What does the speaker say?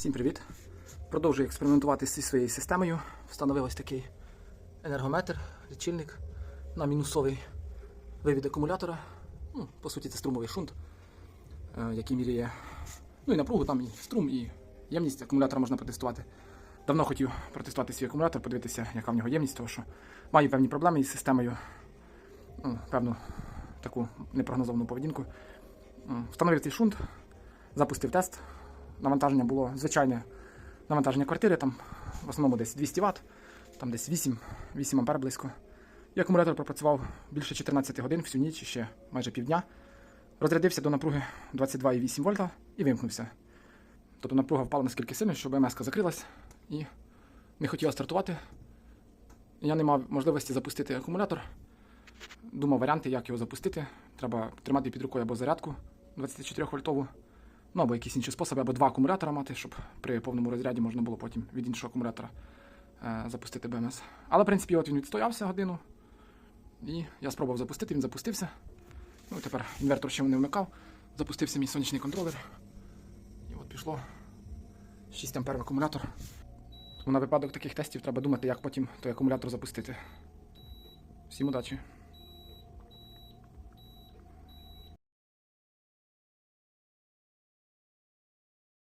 Всім привіт! Продовжую експериментувати зі своєю системою. Встановив ось такий енергометр, лічильник на мінусовий вивід акумулятора. Ну, по суті, це струмовий шунт, е, який міряє ну, і напругу, там і струм, і ємність акумулятора можна протестувати. Давно хотів протестувати свій акумулятор, подивитися, яка в нього ємність, тому що маю певні проблеми із системою, ну, певну таку непрогнозовану поведінку. Встановив цей шунт, запустив тест. Навантаження було звичайне навантаження квартири, там в основному десь 200 Вт, там десь 8, 8 ампер близько. І акумулятор пропрацював більше 14 годин всю ніч, ще майже півдня. Розрядився до напруги 22,8 вольта і вимкнувся. Тобто напруга впала наскільки сильно, що БМС закрилась і не хотіла стартувати. Я не мав можливості запустити акумулятор. Думав варіанти, як його запустити. Треба тримати під рукою або зарядку 24 вольтову, ну або якісь інші способи, або два акумулятора мати, щоб при повному розряді можна було потім від іншого акумулятора е, запустити БМС. Але, в принципі, от він відстоявся годину. І я спробував запустити, він запустився. Ну і тепер інвертор ще не вмикав. Запустився мій сонячний контролер. І от пішло 6 ампер акумулятор. Тому на випадок таких тестів треба думати, як потім той акумулятор запустити. Всім удачі!